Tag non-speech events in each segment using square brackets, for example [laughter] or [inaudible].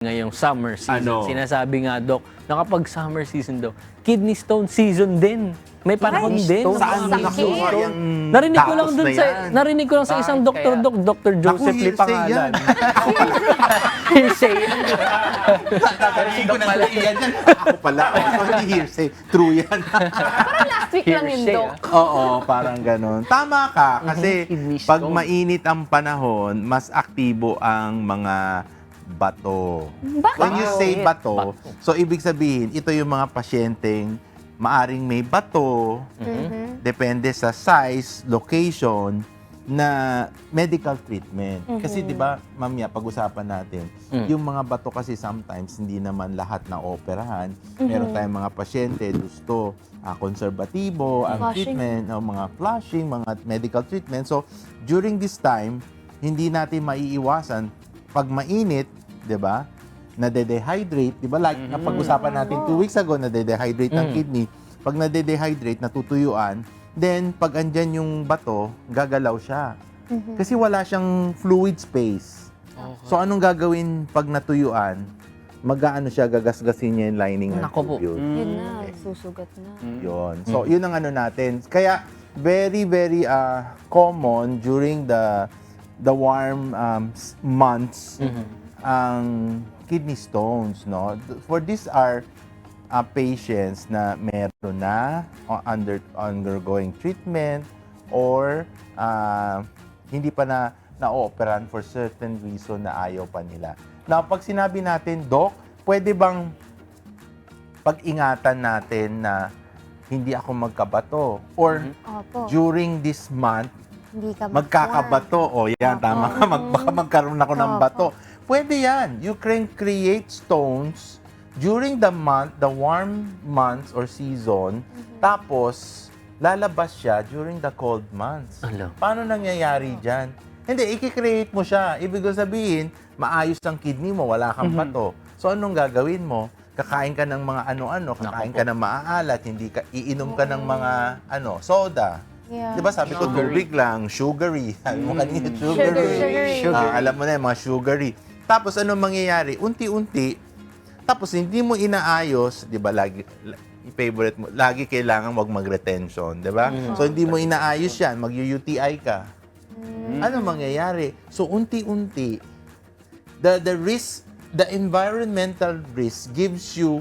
ngayong summer season. Ano? Sinasabi nga, Doc, na kapag summer season daw, kidney stone season din. May panahon Ay, din. stone. Saan Sakit. nakuha yung Narinig ko lang datos dun na sa yan? narinig ko lang sa isang doktor, kaya? Doc, Dr. Joseph Lee hearsay pangalan. yan. Hearsay. Ko na sa yan. Ako pala. Ako hindi hearsay. True yan. Parang last week lang yun, Hearsay, Doc. Oo, parang ganun. Tama ka. Kasi Kidney pag stone. mainit ang panahon, mas aktibo ang mga bato. Bakit? When you say Bato. bato, so ibig sabihin, ito yung mga pasyenteng maaring may bato, Mhm. depende sa size, location, na medical treatment. Kasi 'di ba, mamaya pag-usapan natin, Mm. yung mga bato kasi sometimes hindi naman lahat na operahan. Meron tayong mga pasyente gusto ah, konserbatibo ang Flushing. treatment, o mga flushing, mga medical treatment. So, during this time, hindi natin maiiwasan pag mainit, 'di ba? Nade-dehydrate, 'di ba? Like napag-usapan natin two weeks ago, nade-dehydrate ang Mm. kidney. Pag nade-dehydrate, natutuyuan, then pag andyan yung bato, gagalaw siya. Mhm. Kasi wala siyang fluid space. So anong gagawin pag natuyuan? Mag-ano siya, gagasgasin niya yung lining ng Nako po. tube yun. Yun na, susugat na. Yun. So yun ang ano natin. Kaya very very uh, common during the the warm um, s- months Mhm. ang kidney stones, no? For these are uh, patients na meron na o- under undergoing treatment or uh, hindi pa na na-operan for certain reason na ayaw pa nila. Now, pag sinabi natin, Doc, pwede bang pag-ingatan natin na hindi ako magkabato or Opo. during this month Hindi ka magkakabato. O yan, Opo. tama ka. Mag, baka magkaroon ako ng Opo. bato. Pwede yan. You can create stones during the month, the warm months or season. Tapos, lalabas siya during the cold months. Ala. Paano nangyayari dyan? Hindi, i-create mo siya. Ibig ko sabihin, maayos ang kidney mo, wala kang bato. So, anong gagawin mo? Kakain ka ng mga ano-ano, kakain ka ng maaalat, hindi ka, iinom ka ng mga ano, soda. Yeah. Di ba sabi ko, Sugary. tubig lang, sugary. [laughs] Sabi mo kanina, Sugar, sugary. sugary. Ah, alam mo na yung mga sugary. Tapos ano mangyayari? Unti-unti, tapos hindi mo inaayos, di ba, lagi, la- favorite mo, lagi kailangan wag mag-retention, di ba? So hindi mo inaayos yan, mag-UTI ka. Ano mangyayari? So unti-unti, the the risk, the environmental risk gives you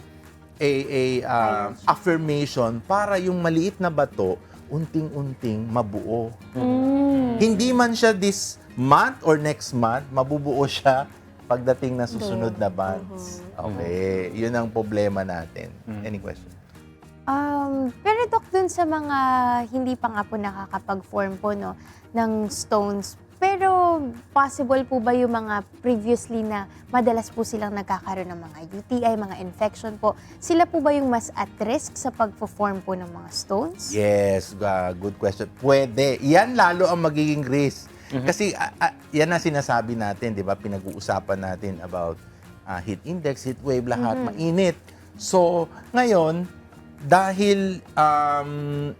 a a uh, affirmation para yung maliit na bato unting-unting mabuo. Mm. Hindi man siya this month or next month, mabubuo siya pagdating na susunod na months. Okay, yun ang problema natin. Any question? Um, pero Dok, dun sa mga hindi pa nga po nakakapag-form po no, ng stones, pero possible po ba yung mga previously na madalas po silang nagkakaroon ng mga UTI, mga infection po, sila po ba yung mas at risk sa pag-form po ng mga stones? Yes, uh, good question. Pwede. Yan lalo ang magiging risk. Kasi ah, ah, yan ang sinasabi natin, di ba? Pinag-uusapan natin about ah, heat index, heat wave, lahat mainit. So, ngayon, dahil um,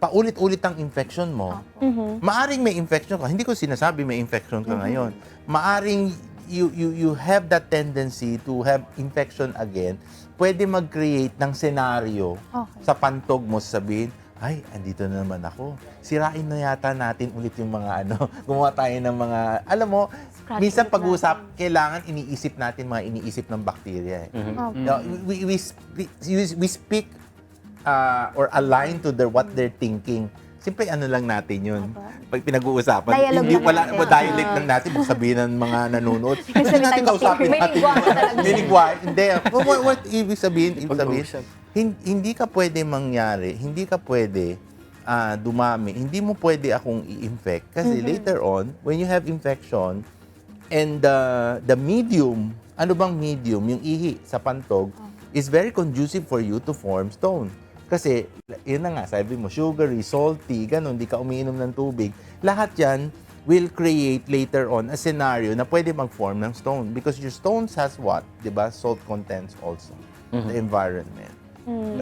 paulit-ulit ang infection mo, Mhm. maaring may infection ka. Hindi ko sinasabi may infection ka ngayon. Maaring you, you, you have that tendency to have infection again. Pwede mag-create ng senaryo Okay. sa pantog mo, sabihin, ay, andito na naman ako. Sirain na yata natin ulit yung mga ano, [laughs] gumawa tayo ng mga, alam mo, Scratch minsan pag-usap, kailangan iniisip natin mga iniisip ng bakterya. Eh. Opo. No, we, we, sp- we, we speak uh, or align to their what they're thinking. Siyempre, ano lang natin yun. Pag pinag-uusapan, Dialogue hindi lang wala, natin. mo dialect lang natin, baka sabihin ng mga nanonood. [laughs] Hindi natin kausapin May natin. lingwahe talaga May siya. lingwahe. Hindi. What, what, what ibig sabihin? Ibig sabihin, hin- hindi ka pwede mangyari, hindi ka pwede ah, dumami, hindi mo pwede akong i-infect. Kasi later on, when you have infection, and the the medium, ano bang medium, yung ihi sa pantog, is very conducive for you to form stone. Kasi, yun na nga, sabi mo, sugary, salty, ganun, di ka umiinom ng tubig. Lahat yan will create later on a scenario na pwede mag-form ng stone. Because your stones has what? Di ba? Salt contents also. The environment.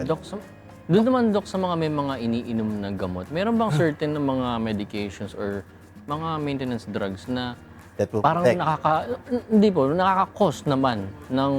Dok, sa, doon naman, Dok, sa mga may mga iniinom na gamot, meron bang [laughs] certain na mga medications or mga maintenance drugs na that will Parang protect. nakaka... Hindi po, nakaka-cause naman ng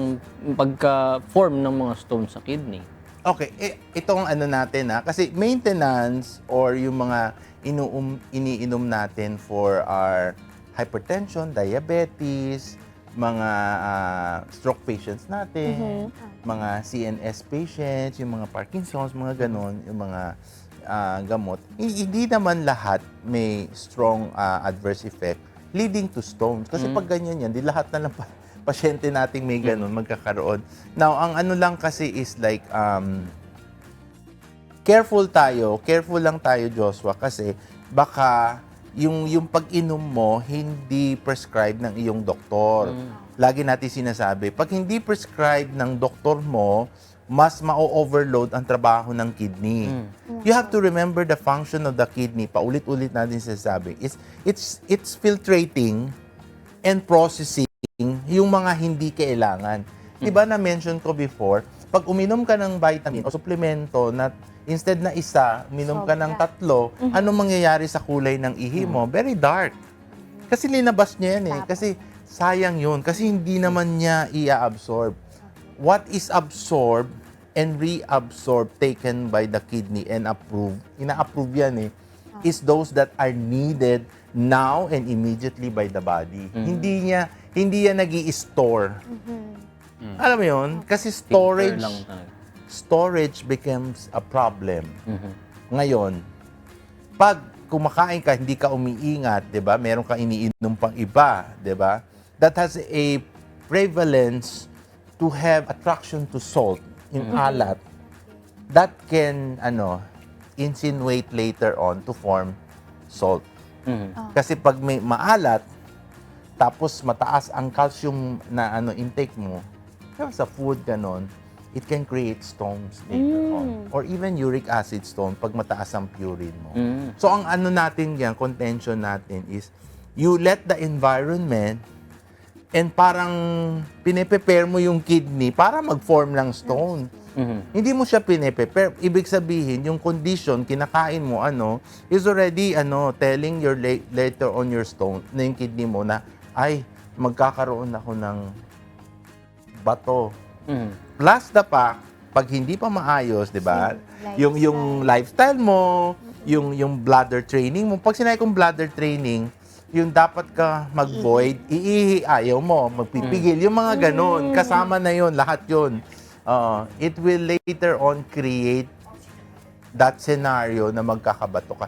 pagka-form ng mga stones sa kidney. Okay, eh, itong ano natin ha, kasi maintenance or yung mga inuum, iniinom natin for our hypertension, diabetes, mga ah, stroke patients natin, mga CNS patients, yung mga Parkinson's, mga ganon, yung mga ah, gamot, hi- hindi naman lahat may strong ah, adverse effect leading to stones. Kasi pag ganyan yan, di lahat na lang pa- pasyente nating may ganon magkakaroon. Now, ang ano lang kasi is like, um, careful tayo, careful lang tayo Joshua kasi baka yung yung pag-inom mo hindi prescribed ng iyong doktor. Lagi natin sinasabi, pag hindi prescribed ng doktor mo, mas ma-overload ang trabaho ng kidney. You have to remember the function of the kidney. Paulit-ulit natin sinasabi. It's it's it's filtrating and processing yung mga hindi kailangan. Di ba na-mention ko before, pag uminom ka ng vitamin o suplemento na instead na isa, uminom ka ng Sobra. tatlo, anong mangyayari sa kulay ng ihi mo? Very dark. Kasi linabas niya yan eh. Kasi sayang yun. Kasi hindi naman niya i-absorb. What is absorbed and reabsorbed taken by the kidney and approved, ina-approve yan eh, is those that are needed now and immediately by the body. Hindi niya, hindi yan nag store Alam mo yun? Kasi storage, lang talaga. storage becomes a problem. Mhm. Ngayon, pag kumakain ka, hindi ka umiingat, 'di ba? Meron kang iniinom pang iba, 'di ba? That has a prevalence to have attraction to salt, yung alat. That can ano, insinuate later on to form salt. Mhm. Kasi pag may maalat, tapos mataas ang calcium na ano intake mo, sa food ganon, it can create stones later on. Or even uric acid stone pag mataas ang purine mo. Mm. So ang ano natin yan, contention natin is, you let the environment and parang piniprepare mo yung kidney para mag-form ng stone. Mhm. Hindi mo siya piniprepare. Ibig sabihin, yung condition, kinakain mo, ano, is already, ano, telling your la- later on your stone, na yung kidney mo na, ay, magkakaroon ako ng bato. Mhm. Plus the fact, pag hindi pa maayos, di ba? Yung Yung, yung lifestyle. mo, yung, yung bladder training mo. Pag sinabi kong bladder training, yung dapat ka mag-void, iihi, ayaw mo, magpipigil, yung mga ganon, kasama na yon lahat yon Uh, it will later on create that scenario na magkakabato ka.